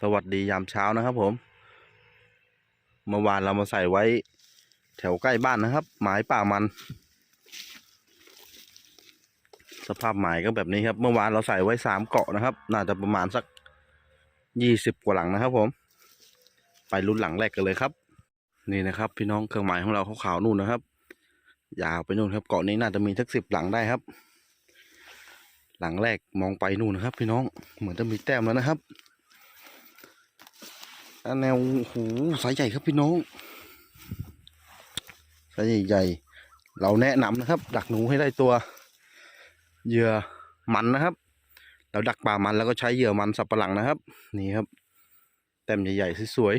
สวัสดียามเช้านะครับผมเมื่อวานเรามาใส่ไว้ แถวใกล้บ้านนะครับ หมายป่ามัน สภาพหมายก็แบบนี้ครับ เมื่อวานเราใส่ไว้สามเกาะนะครับ น่าจะประมาณสักยี่สิบกว่าหลังนะครับ ผม ไปรุ่นหลังแรกกันเลยครับ นี่นะครับ พี่น้องเครื่องหมายของเราขาวๆนู่นนะครับยาวไปนู่นครับ เกาะนี้น่าจะมีสักสิบหลังได้ครับ หลังแรกมองไปนู่นนะครับ พี่น้องเหมือนจะมีแต้มแล้วนะครับ แนวโอ้โหสายใหญ่ครับพี่น้องสายใหญ่ๆเราแนะนำนะครับ ดักหนูให้ได้ตัวเหยื่อมันนะครับเราดักป่ามันแล้วก็ใช้เหยื่อมันสับปะหลังนะครับ นี่ครับ แต้มใหญ่ๆสวย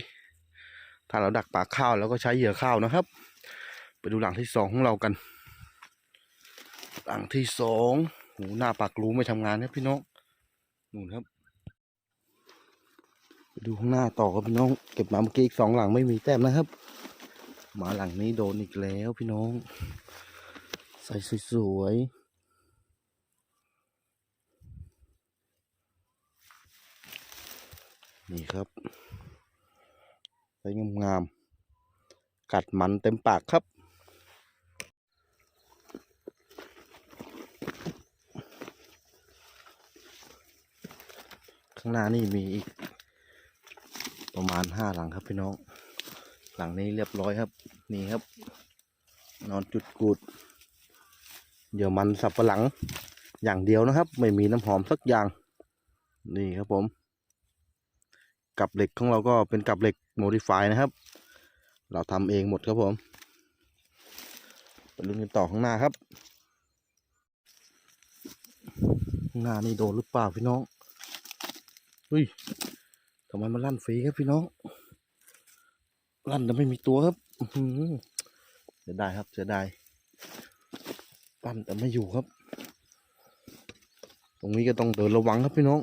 ๆถ้าเราดักป่าข้าวแล้วก็ใช้เหยื่อข้าวนะครับ ไปดูหลังที่สองของเรากัน หลังที่สองโหหน้าปากรูไม่ทำงานครับพี่น้องนู่นครับ ไปดูข้างหน้าต่อครับพี่น้อง เก็บมาเมื่อกี้อีกสองหลังไม่มีแต้มนะครับหมาหลังนี้โดนอีกแล้วพี่น้อง ใส่สวยๆนี่ครับใส่งามๆกัดมันเต็มปากครับข้างหน้านี่มีอีก ประมาณห้าหลังครับพี่น้อง หลังนี้เรียบร้อยครับ นี่ครับ นอนจุดกูดเดี๋ยวมันสับปะหลังอย่างเดียวนะครับ ไม่มีน้ำหอมสักอย่าง นี่ครับผม กับเหล็กของเราก็เป็นกับเหล็กโมดิฟายนะครับ เราทำเองหมดครับผมไปลุ้นกันต่อข้างหน้าครับ ข้างหน้านี่โดนหรือเปล่าพี่น้องเฮ้ย ทำไมมันลั่นฟรีครับพี่น้องลั่นแต่ไม่มีตัวครับเสียดายครับเสียดายลั่นแต่ไม่อยู่ครับ ตรงนี้ก็ต้องเดินระวังครับพี่น้อง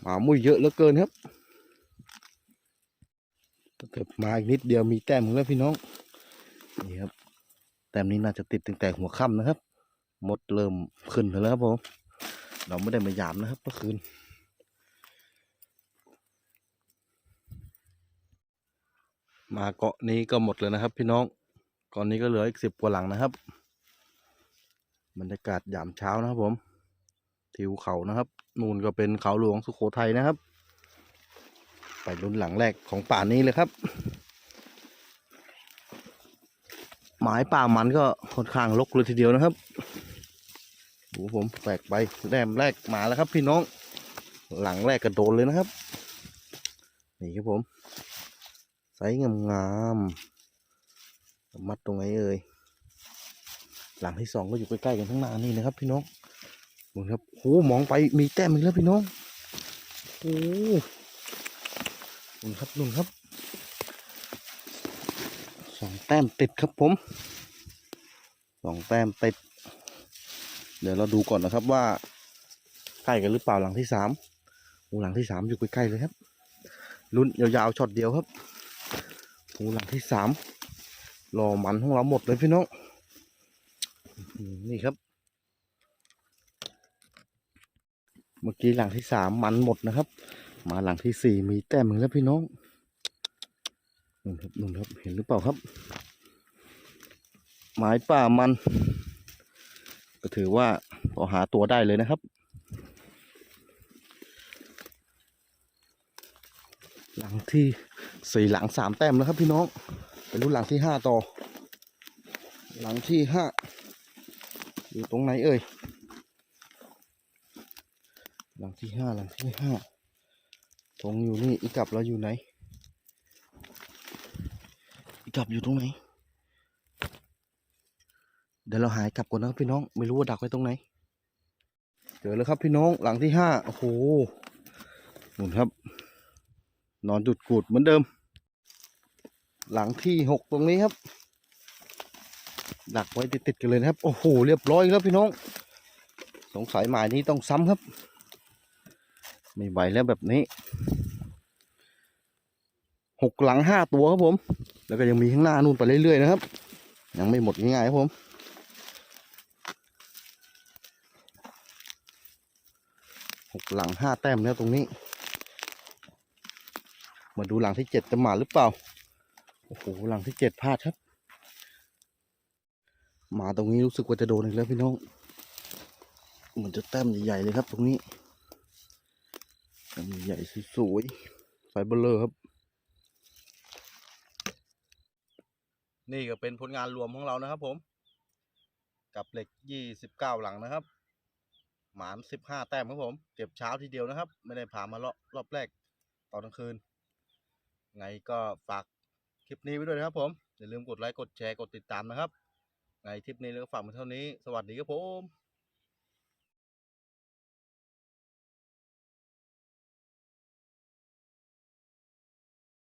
หมามุ้ยเยอะเหลือเกินครับถ้าเกิดมาอีกนิดเดียวมีแต้มแล้วพี่น้องนี่ครับแต้มนี้น่าจะติดตั้งแต่หัวค่ำนะครับ มดเริ่มขึ้นแล้วครับผมเราไม่ได้มายามนะครับเมื่อคืน มาเกาะนี้ก็หมดเลยนะครับ พี่น้องกาะนี้ก็เหลืออีกสิบกว่าหลังนะครับบรรยากาศยามเช้านะครับผมทิวเขานะครับ นู่นก็เป็นเขาหลวงสุโขทัยนะครับ ไปรุ่นหลังแรกของป่านี้เลยครับ หมายป่ามันก็ค่อนข้างรกเลยทีเดียวนะครับโอ้โหผมแปลกไปแรมแรกมาแล้วครับ พี่น้อง หลังแรกกระโดนเลยนะครับ นี่ครับผม ไซส์งามๆมัดตรงไหนเอ่ยหลังที่สองก็อยู่ใกล้ๆกันข้งหน้านี่นะครับพี่น้องดูครับโอ้มองไปมีแต้มอีกแล้วพี่น้องโอ้นุ่นครับนุ่นครับสองแต้มติดครับผมสองแต้มติด เดี๋ยวเราดูก่อนนะครับว่าใกล้กันหรือเปล่าหลังที่สามโอ้หลังที่สามอยู่ใกล้ๆเลยครับลุ้นยาวๆช็อตเดียวครับ หูหลังที่สามรอมันของเราหมดเลยพี่น้องนี่ครับ เมื่อกี้หลังที่สามมันหมดนะครับ มาหลังที่สี่มีแต้มหนึ่งแล้วพี่น้องนุ่นครับนุ่นครับเห็นหรือเปล่าครับ หมายป่ามัน ก็ถือว่าพอหาตัวได้เลยนะครับ หลังที่ สี่หลังสามแต้มแล้วครับพี่น้องไปรุ่นหลังที่ห้าต่อ หลังที่ห้าอยู่ตรงไหนเอ่ยหลังที่ห้าหลังที่ห้าตรงอยู่นี่อีกับเราอยู่ไหน อีกับอยู่ตรงไหน เดี๋ยวเราหายกลับก่อนนะครับพี่น้องไม่รู้ว่าดักไว้ตรงไหนเจอแล้วครับพี่น้องหลังที่ห้าโอ้โหหนุนครับ นอนจุดกูดเหมือนเดิม หลังที่หกตรงนี้ครับ ดักไว้ติดๆกันเลยนะครับ โอ้โห เรียบร้อยแล้วพี่น้อง สงสัยหมายนี้ต้องซ้ำครับ ไม่ไหวแล้วแบบนี้หกหลังห้าตัวครับผม แล้วก็ยังมีข้างหน้านู่นไปเรื่อยๆนะครับ ยังไม่หมดง่ายๆครับผมหกหลังห้าแต้มแล้วตรงนี้ มาดูหลังที่เจ็ดจะมาหรือเปล่า อ้โหหลังที่เจ็ดพลาดครับ หมาตรงนี้รู้สึกว่าจะโดนอีกแล้วพี่น้องเหมือนจะแต้มใหญ่ๆเลยครับ ตรงนี้แต้มใหญ่สวยๆไฟเบอร์เลอร์ครับ นี่ก็เป็นผลงานรวมของเรานะครับ ผม กับเหล็กยี่สิบเก้าหลังนะครับ หมาสิบห้าแต้มครับผม เก็บเช้าทีเดียวนะครับ ไม่ได้พามารอบรอบแรกตอนกลางคืน ไงก็ฝาก คลิปนี้ไว้ด้วยนะครับผม อย่าลืมกดไลค์ กดแชร์ กดติดตามนะครับ ในคลิปนี้เราก็ฝากมาเท่านี้ สวัสดีครับผม